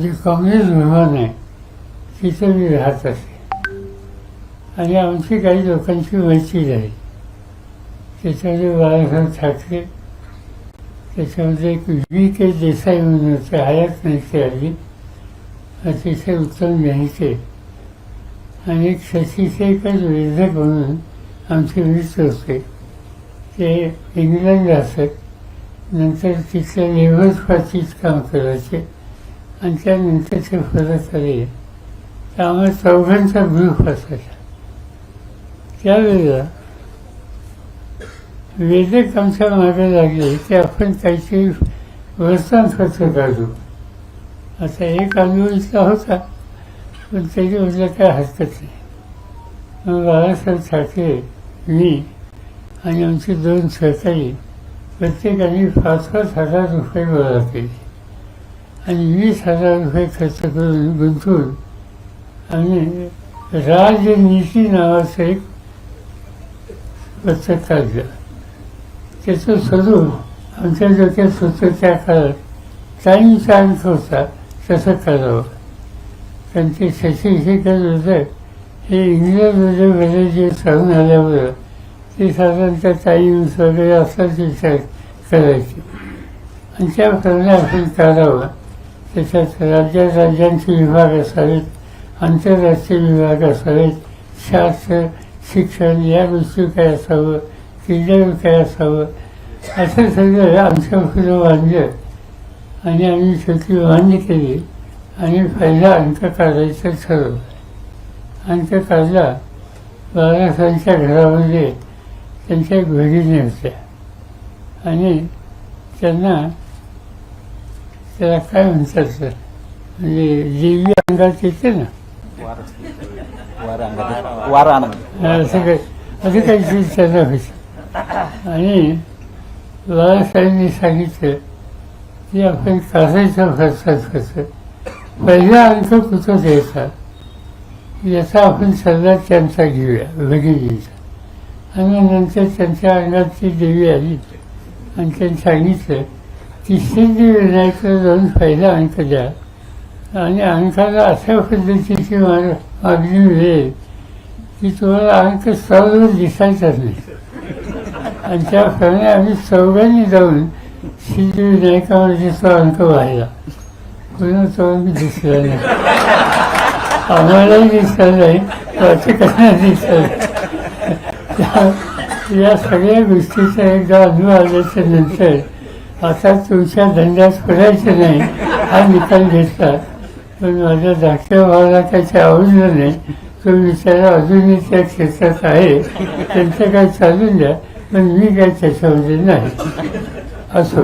जी काँग्रेस भवन आहे तिथे मी राहत असे. आणि आमची काही लोकांची मैत्री झाली त्याच्यामध्ये बाळासाहेब ठाकरे त्याच्यामध्ये एक व्ही. के. देसाई म्हणून होते हयात नाही ते आली अतिशय उत्तम लिहायचे आणि एक शशी वेधक म्हणून आमचे मित्र होते. ते इंग्लंड असत नंतर तिथल्या लेबर पार्टीत काम करायचे. आणि त्यानंतर ते परत आले त्यामुळे चौघांचा ग्रुप असायचा त्यावेळेला वेदक आमच्या मागे लागले की आपण काहीतरी खर्च काढू. आता एक आंदोलनचा होता पण त्याची म्हटलं काय हरकत नाही. मग बाळासाहेब ठाकरे मी आणि आमचे दोन सहकारी प्रत्येकाने पाच पाच हजार रुपये गोळा केले आणि वीस हजार रुपये खर्च करून गुंतवून आणि राजनीती नावाचं एक पत्र काढलं. त्याचं स्वरूप आमच्या डोक्यात होतं त्या काळात. टाईमचा अंक होता तसं करावं. कारण ते शशी शेखर होतं हे इंग्रजमध्ये बरेच जे राहून आल्यामुळं ते साधारणतः टाईम्स वगैरे असाच विचार करायचे. आणि त्याप्रमाणे आपण करावं त्याच्यात राज्यात राज्यांचे विभाग असावेत आंतरराष्ट्रीय विभाग असावेत शास्त्र शिक्षण या गोष्टी काय असावं क्रीडा काय असावं? असं सगळं आमच्या फुलं बांधलं आणि आम्ही छोटी मान्य केली. आणि पहिला अंक काढायचं ठरवलं. अंक काढला. बाळासाहेबांच्या घरामध्ये त्यांच्या एक भगिनी होत्या आणि त्यांना त्याला काय? म्हणतात सर म्हणजे देवी अंगात येते ना असं काही असं काहीतरी त्यांना व्हायचं आणि बाळासाहेबांनी सांगितलं की आपण काढायचा खर्चात कसं पहिला अंक कुठं द्यायचा याचा आपण सल्ला त्यांचा घेऊया भगिनीचा आणि नंतर त्यांच्या अंगात ती देवी आली आणि त्यांनी सांगितलं की विनायकाला जाऊन पहिला अंक द्या. आणि अंकाला अशा पद्धतीची माग मागणी मिळेल की तुम्हाला अंक सर्व दिसायचाच नाही. आणि त्याप्रमाणे आम्ही चौघांनी जाऊन सिद्धिविनायकामध्ये तो अंक व्हायला पुन्हा तो अंक दिसला नाही. आम्हालाही दिसला नाही वाचकांना दिसला नाही. या सगळ्या गोष्टीचा एकदा अनुभव आल्याच्यानंतर आता तुमच्या धंद्यात पडायचं नाही. हा निकाल घेतला पण माझ्या धाकट्या भावाला त्याची आवडलं नाही तो विचारा अजूनही त्या क्षेत्रात आहे? त्यांचं काय चालून द्या. पण मी काय त्याच्यामध्ये नाही. असो.